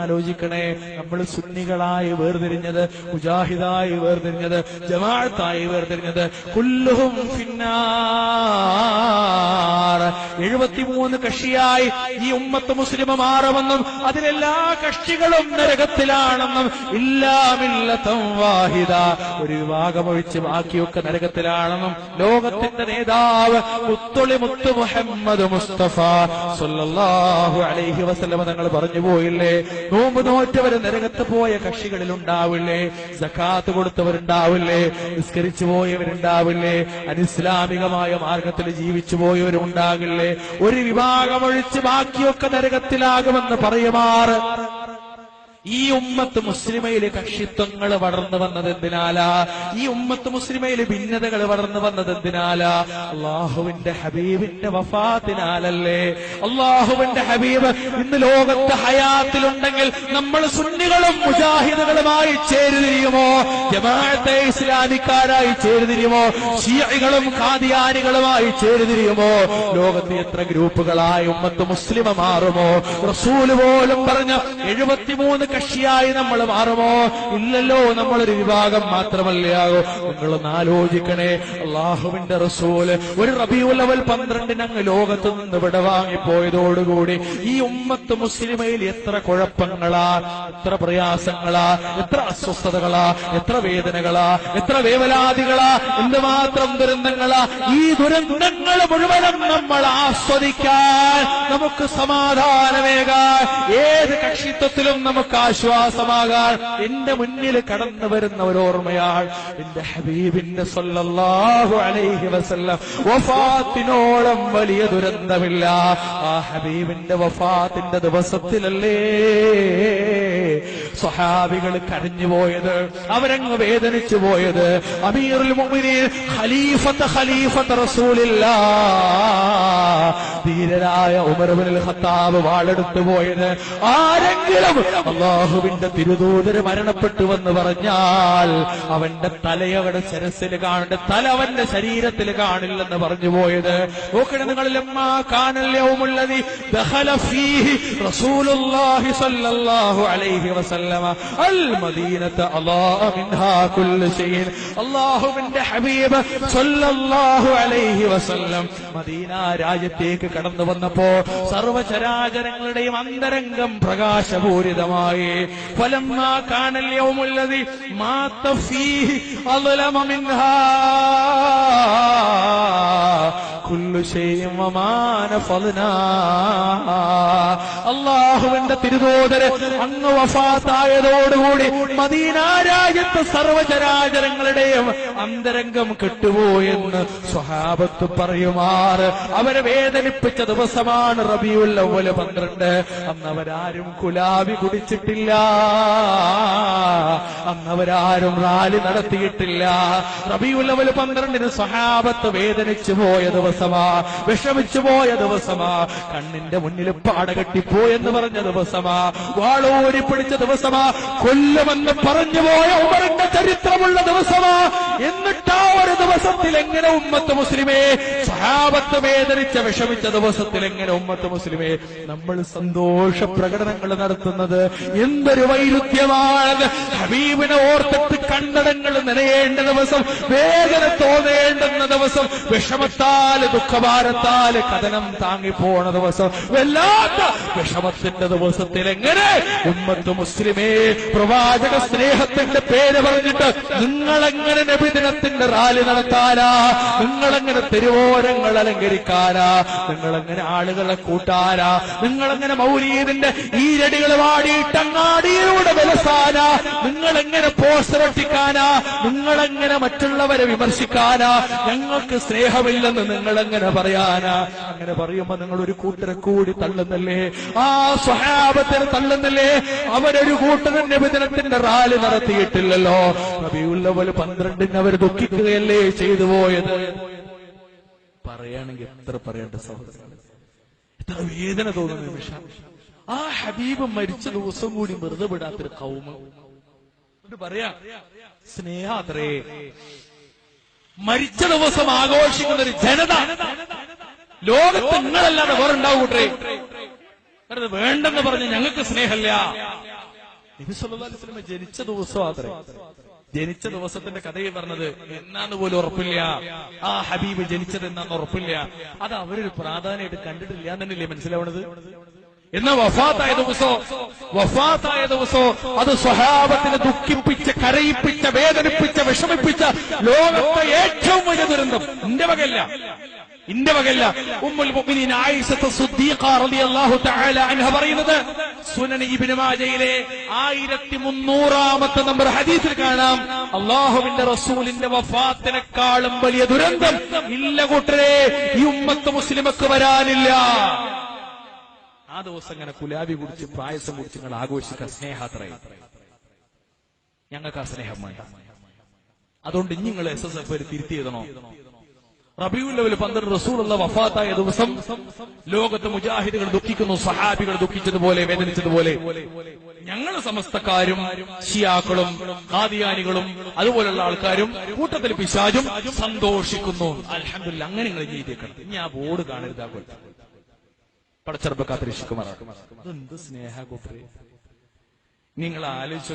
ആലോചിക്കണേ നമ്മൾ സുന്നികളായി വേർതിരിഞ്ഞത് മുജാഹിദായി വേർതിരിഞ്ഞത് ജമാഅത്തായി വേർതിരിഞ്ഞത്. കുല്ലുഹും എഴുപത്തിമൂന്ന് കക്ഷിയായി ഈ ഉമ്മത്ത് മുസ്ലിം മാറുമെന്നും അതിലെല്ലാ കക്ഷികളും നരകത്തിലാണെന്നും ഇല്ലാമില്ലത്തം വാഹിദ. ഒരു വിഭാഗമൊഴിച്ച് ബാക്കിയൊക്കെ നരകത്തിലാണെന്നും ലോകത്തിന്റെ നേതാവ് മുത്തൊളി മുത്തു മുഹമ്മദ് മുസ്തഫ അലൈഹി വസല്ലമ തങ്ങൾ പറഞ്ഞു പോയില്ലേ? നോമ്പ് നോറ്റവര് നരകത്ത് പോയ കക്ഷികളിൽ ഉണ്ടാവില്ലേ സക്കാത്ത് കൊടുത്തവരുണ്ടാവില്ലേ? നിസ്കരിച്ചു പോയവരുണ്ടാവില്ലേ? അനിസ്ലാമികമായ മാർഗത്തിൽ ജീവിച്ചു പോയവരുണ്ടാകില്ലേ? ഒരു വിഭാഗം ഒഴിച്ച് ബാക്കിയൊക്കെ നരകത്തിലാകുമെന്ന് പറയുമാറ്. ഈ ഉമ്മത്ത് മുസ്ലിമയിലെ കക്ഷിത്വങ്ങൾ വളർന്നു വന്നത് എന്തിനാലാ? ഈ ഉമ്മത്ത് മുസ്ലിമയിലെ ഭിന്നതകൾ വളർന്നു വന്നത് എന്തിനാലാ? അള്ളാഹുവിന്റെ ഹബീബിന്റെ വഫാത്തിനാലല്ലേ? അള്ളാഹുവിന്റെ ഹബീബ് ഇന്ന് ലോകത്ത് ഹയാത്തിലുണ്ടെങ്കിൽ നമ്മൾ സുന്നികളും മുജാഹിദുകളുമായി ചേരുതിരിയുമോ? ജമാഅത്തെ ഇസ്ലാമിക്കാരായി ചേരുതിരിയുമോ? ഷിയകളും ഖാദിയാനികളുമായി ചേരുതിരിയുമോ? ലോകത്ത് എത്ര ഗ്രൂപ്പുകളായി ഉമ്മത്ത് മുസ്ലിമ മാറുമോ? റസൂൽ പോലും പറഞ്ഞ എഴുപത്തിമൂന്ന് കക്ഷിയായി നമ്മൾ മാറുമോ? ഇല്ലല്ലോ നമ്മളൊരു വിഭാഗം മാത്രമല്ലയാകോ നിങ്ങളൊന്ന് ആലോചിക്കണേ. അള്ളാഹുവിന്റെ റസൂൽ ഒരു റബിയുലവൽ പന്ത്രണ്ടിന് അങ്ങ് ലോകത്ത് നിന്ന് ഇവിടെ വാങ്ങിപ്പോയതോടുകൂടി ഈ ഉമ്മത്ത് മുസ്ലിമയിൽ എത്ര കുഴപ്പങ്ങളാ എത്ര പ്രയാസങ്ങളാ എത്ര അസ്വസ്ഥതകളാ എത്ര വേദനകളാ എത്ര വേവലാതികളാ എന്തുമാത്രം ദുരന്തങ്ങളാ. ഈ ദുരന്തങ്ങൾ മുഴുവനും നമ്മൾ ആസ്വദിക്കാൻ നമുക്ക് സമാധാനമേകാൻ. ഏത് കക്ഷിത്വത്തിലും നമുക്ക് ആശ്വാസമാകാൻ എന്റെ മുന്നിൽ കടന്നു വരുന്ന ഒരു ഓർമ്മയാൾ എന്റെ ഹബീബിന്റെ സല്ലല്ലാഹു അലൈഹി വസല്ലം വഫാത്തിനോളം വലിയ ദുരന്തമില്ല. ആ ഹബീബിന്റെ വഫാത്തിന്റെ ദിവസത്തിലല്ലേ സ്വഹാബികൾ കരഞ്ഞു പോയത് അവരങ്ങ് വേദനിച്ചു പോയത് അമീറുൽ ഖലീഫത്ത് ഖലീഫത്ത് റസൂലില്ല. ധീരരായ ഉമർബിൻ ഖത്താബ് വാളെടുത്തു പോയത്. ആരെങ്കിലും അള്ളാഹുവിന്റെ തിരുദൂതര് മരണപ്പെട്ടുവെന്ന് പറഞ്ഞാൽ അവന്റെ തലയവടെ ശരസിൽ കാണേണ്ട തല അവന്റെ ശരീരത്തിൽ കാണില്ലെന്ന് പറഞ്ഞു പോയത്. നോക്കണേ നിങ്ങളിൽ എമ്മാ കാനല്യവുമുള്ളത് ദഖല ഫീഹി റസൂലുള്ളാഹി സ്വല്ലല്ലാഹു അലൈഹി വസല്ലമ അൽ മദീനത كل شيء കുല്ലു من حبيب صلى الله അലൈഹി വസല്ലം മദീന രാജ്യത്തേക്ക് കടന്നു വന്നപ്പോ സർവചരാചരങ്ങളുടെയും അന്തരംഗം പ്രകാശപൂരിതമായി. ഫലമ്മാ കാണൽ യൗമുല്ലദി മാത ഫീഹി അളലമ മിൻഹാ. അള്ളാഹുവിന്റെ തിരുതോതര് അങ്ങ് വഫാത്തായതോടുകൂടി മദീന രാജ്യത്ത് സർവചരാചരങ്ങളുടെയും അന്തരംഗം കെട്ടുപോയെന്ന് സ്വഹാബത്ത് പറയുമാറ്. അവരെ വേദനിപ്പിച്ച ദിവസമാണ് റബിയുൽ അവൽ പന്ത്രണ്ട്. അന്ന് അവരാരും കുലാവി കുടിച്ചിട്ടില്ല. അന്ന് അവരാരും റാലി നടത്തിയിട്ടില്ല. റബിയുൽ അവൽ പന്ത്രണ്ടിന് സ്വഹാബത്ത് വേദനിച്ചു പോയ ദിവസമാ. വിഷമിച്ചു പോയ ദിവസമാ. കണ്ണിന്റെ മുന്നിൽ പാടകെട്ടിപ്പോയെന്ന് പറഞ്ഞ ദിവസമാ. വാളോരി പിടിച്ച ദിവസമാ. കൊല്ലുമെന്ന് പറഞ്ഞു പോയ ഉമറിന്റെ ചരിത്രമുള്ള ദിവസമാ. എന്നിട്ടാ ഒരു ദിവസത്തിൽ എങ്ങനെ ഉമ്മത്ത് മുസ്ലിമേ? സഹാബത്ത് വേദനിച്ച വിഷമിച്ച ദിവസത്തിൽ എങ്ങനെ ഉമ്മത്ത് മുസ്ലിമേ? നമ്മൾ സന്തോഷ പ്രകടനങ്ങൾ നടത്തുന്നത് എന്തൊരു വൈരുദ്ധ്യമാണ്. ഹബീബിനെ ഓർത്തിട്ട് കണ്ണടങ്ങൾ നനയേണ്ട ദിവസം വേദന തോന്നേണ്ടുന്ന ദിവസം വിഷമത്താൽ ദുഃഖഭാരത്താൽ കഥനം താങ്ങിപ്പോണ ദിവസം വല്ലാത്ത വിഷമത്തിന്റെ ദിവസത്തിൽ എങ്ങനെ ഉമ്മത്ത് മുസ്ലിമേ? പ്രവാചക സ്നേഹത്തിന്റെ പേര് പറഞ്ഞിട്ട് നിങ്ങളെങ്ങനെ നബിദിനത്തിന്റെ റാലി നടത്താനാ നിങ്ങളെങ്ങനെ തെരുവോരങ്ങൾ അലങ്കരിക്കാനാ? നിങ്ങളെങ്ങനെ ആളുകളെ കൂട്ടാനാ? നിങ്ങളെങ്ങനെ മൗലീദിന്റെ ഈരടികൾ വാടിയിട്ടങ്ങാടിയിലൂടെ വിലസാനാ? നിങ്ങളെങ്ങനെ പോസ്റ്റർ നിങ്ങളെങ്ങനെ മറ്റുള്ളവരെ വിമർശിക്കാനാ? ഞങ്ങൾക്ക് സ്നേഹമില്ലെന്ന് നിങ്ങളെങ്ങനെ പറയാനാ? അങ്ങനെ പറയുമ്പോ നിങ്ങൾ ഒരു കൂട്ടരെ കൂടി തള്ളുന്നല്ലേ? ആ സ്വഹാപത്തിന് തള്ളുന്നില്ലേ? അവരൊരു കൂട്ടരും നബിദിനത്തിന്റെ റാലി നടത്തിയിട്ടില്ലല്ലോ. നബിയുള്ളവൽ പന്ത്രണ്ടിന് അവർ ദുഃഖിക്കുകയല്ലേ ചെയ്തു പോയത്. പറയുകയാണെങ്കിൽ എത്ര പറയേണ്ട സഹോദരങ്ങൾ എത്ര വേദന തോന്നുന്ന നിമിഷം. ആ ഹബീബ് മരിച്ച ദിവസം കൂടി വെറുതെ വിടാത്തൊരു കൗമ. പറയാ സ്നേഹാത്രേ മരിച്ച ദിവസം ആഘോഷിക്കുന്ന ഒരു ജനത. ലോകത്ത് നിങ്ങളല്ലാതെ വേറെ ഉണ്ടാവും കൂട്ടരെ വേണ്ടെന്ന് പറഞ്ഞ് ഞങ്ങൾക്ക് സ്നേഹമില്ല. നബി അലൈഹി ജനിച്ച ദിവസം അത്രേ ജനിച്ച ദിവസത്തിന്റെ കഥയിൽ പറഞ്ഞത് എന്നാന്ന് പോലും ഉറപ്പില്ല. ആ ഹബീബ് ജനിച്ചത് എന്നാന്ന് ഉറപ്പില്ല. അത് അവരൊരു പ്രാധാന്യമായിട്ട് കണ്ടിട്ടില്ല എന്നല്ലേ മനസ്സിലാവണത്? എന്നാ വഫാത്തായ ദിവസോ? വഫാത്തായ ദിവസോ? അത് സ്വഭാവത്തിന് ദുഃഖിപ്പിച്ച് കരയിപ്പിച്ച വേദനിപ്പിച്ച വിഷമിപ്പിച്ച ലോകത്തെ ഏറ്റവും വലിയ ദുരന്തം. എന്റെ വകല്ല ഇന്റെ വകല്ല ഉമ്മുൽ മുഅ്മിനീൻ ആയിഷത്ത് സിദ്ദീഖ റളിയല്ലാഹു തആല അൻഹ പറയുന്നത് സുനൻ ഇബ്നു ആയിരത്തി മുന്നൂറാമത്തെ നമ്പർ ഹദീസിൽ കാണാം. അള്ളാഹുവിന്റെ റസൂലിന്റെ വഫാത്തിനെക്കാളും വലിയ ദുരന്തം. ഇല്ല കൂട്ടരെ ഈ ഉമ്മത്ത് മുസ്ലിമക്ക് വരാനില്ല. ആ ദിവസം അങ്ങനെ കുലാബി കുടിച്ച് പായസം കുടിച്ച് നിങ്ങൾ ആഘോഷിക്കുക സ്നേഹാത്രയും. ഞങ്ങൾക്ക് ആ സ്നേഹം വേണ്ട. അതുകൊണ്ട് ഇനി നിങ്ങൾ എസ് എസ് എഫ് തിരുത്തി എഴുതണോ? റബിയുൽ ലെവൽ പന്ത്രണ്ട് റസൂലുള്ള വഫാത്തായ ദിവസം ലോകത്ത് മുജാഹിദുകൾ ദുഃഖിക്കുന്നു സഹാബികൾ ദുഃഖിച്ചതുപോലെ വേദനിച്ചതുപോലെ. ഞങ്ങൾ സമസ്തക്കാരും ഷിയാക്കളും ഖാദിയാനികളും അതുപോലുള്ള ആൾക്കാരും കൂട്ടത്തിൽ പിശാചും സന്തോഷിക്കുന്നു. അലഹമില്ല അങ്ങനെ നിങ്ങൾ ചെയ്തേക്കണം ഇനി ആ ബോർഡ് കാണരുത് ആ പടച്ചെറുപ്പക്കാത്ത ഋഷികുമാർ എന്ത് സ്നേഹ നിങ്ങൾ ആലോചിച്ചു